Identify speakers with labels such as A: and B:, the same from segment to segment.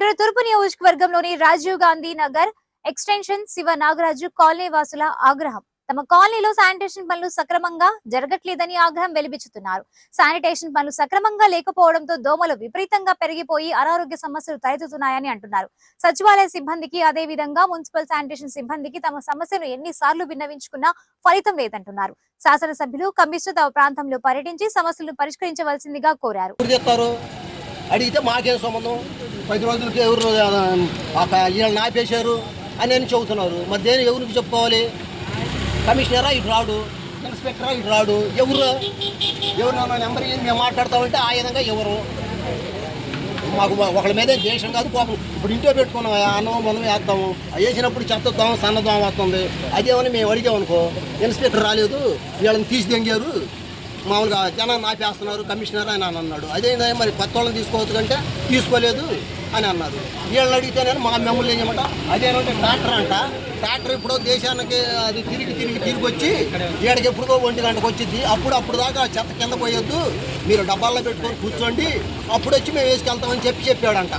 A: నియోజకవర్గంలోని Rajiv Gandhi Nagar extension Shiva Nagaraju colony వాసుల ఆగ్రహం. తమ కాలనీలో శానిటేషన్ పనులు సక్రమంగా జరగట్లేదని ఆగ్రహం వెలిపించుతున్నారు శానిటేషన్ పనులు సక్రమంగా లేకపోవడంతో దోమలు విపరీతంగా పెరిగిపోయి అనారోగ్య సమస్యలు తలెత్తుతున్నాయని అంటున్నారు. సచివాలయ సిబ్బందికి అదే విధంగా మున్సిపల్ శానిటేషన్ సిబ్బందికి తమ సమస్యను ఎన్నిసార్లు విన్నవించుకున్నా ఫలితం లేదంటున్నారు. శాసనసభ్యులు కమిషనర్ తమ ప్రాంతంలో పర్యటించి సమస్యలను పరిష్కరించవలసిందిగా కోరారు.
B: అడిగితే మాకేం సంబంధం? పది రోజులకి ఎవరు వీళ్ళని నాపేశారు అని అని చెబుతున్నారు? మరి దేని ఎవరికి చెప్పుకోవాలి? కమిషనరా ఇటు రాడు ఇన్స్పెక్టరా ఇటు రాడు ఎవరు? ఎవరు నా నెంబర్ ఏంది? మేము మాట్లాడతామంటే ఆ విధంగా ఎవరు? మాకు ఒకళ్ళ మీదే దేశం కాదు కోపం. ఇప్పుడు ఇంట్లో పెట్టుకున్నాం అన్నం మనం వేస్తాము. అది వేసినప్పుడు చెత్త దోమ సన్న దోమ వస్తుంది. అదేమని మేము అడిగామనుకో ఇన్స్పెక్టర్ రాలేదు వీళ్ళని తీసి దెంగారు. మామూలుగా జనాన్ని నాపేస్తున్నారు కమిషనర్ అని అన్నాడు. అదే మరి కొత్త వాళ్ళని తీసుకోవచ్చు కంటే తీసుకోలేదు? అని అన్నారు. వీళ్ళని అడిగితేనే మా మిమ్మల్ని ఏం చేయమంట? అదేనంటే ట్రాక్టర్ అంట. ట్రాక్టర్ ఇప్పుడు దేశానికి అది తిరిగి తిరిగి తిరిగి వచ్చి ఈడకి ఎప్పుడుకో ఒంటి గంటకు వచ్చింది అప్పుడు అప్పుడు దాకా చెత్త కింద పోయొద్దు. మీరు డబ్బాల్లో పెట్టుకొని కూర్చోండి. అప్పుడు వచ్చి మేము వేసుకెళ్తామని చెప్పి చెప్పాడంట.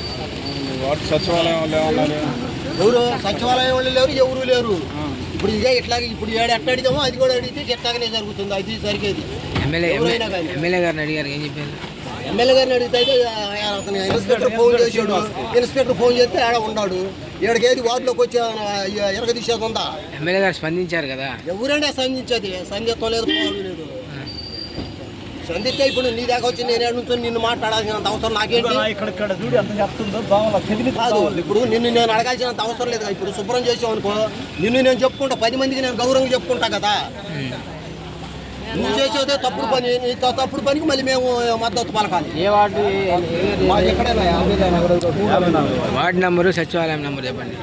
B: ఎవరు? సచివాలయం వాళ్ళు లేరు ఎవరు లేరు. ఇప్పుడు ఇదే ఇట్లాగే ఇప్పుడు ఏడు ఎట్లా అడిగామో అది కూడా అడిగితే ఇట్లాగనే జరుగుతుంది. అది జరిగేది
C: ఎమ్మెల్యే
B: ఎవరైనా కానీ.
C: ఎమ్మెల్యే గారిని అడిగారు ఏం చెప్పారు?
B: ఎమ్మెల్యే గారిని అడిగితే అతను ఇన్స్పెక్టర్ ఫోన్ చేసాడు ఇన్స్పెక్టర్ ఫోన్ చేస్తే ఆడ ఉన్నాడు. ఏడికి ఏది వార్డులోకి వచ్చి ఎరగ తీసేది ఉందా?
C: ఎమ్మెల్యే గారు స్పందించారు కదా.
B: ఎవరైనా సంధించేది సంధ్యత్వం లేదు సంధిస్తే ఇప్పుడు నీ దాకా వచ్చి నేను ఏడు నుంచి నిన్ను మాట్లాడాల్సినంత అవసరం నాకేంటి?
D: ఇక్కడ ఇక్కడ చూడు ఎంత చెప్తుందో దోమల తెలివి
B: కాదు ఇప్పుడు నిన్ను నేను అడగాల్సినంత అవసరం లేదు. ఇప్పుడు శుభ్రం చేసావు అనుకో నిన్ను నేను చెప్పుకుంటా పది మందికి నేను గౌరవంగా చెప్పుకుంటా కదా. నువ్వు చేసేదే తప్పుడు పని నీ తప్పుడు పనికి మళ్ళీ మేము మద్దతు పలకాలి
C: ఏ వార్డు వార్డు నంబరు సచివాలయం నంబరు చెప్పండి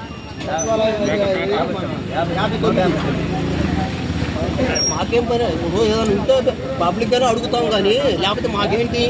B: మాకేం పని ఇప్పుడు ఏదైనా ఉంటే పబ్లిక్ గానే అడుగుతాం కానీ లేకపోతే మాకేంటి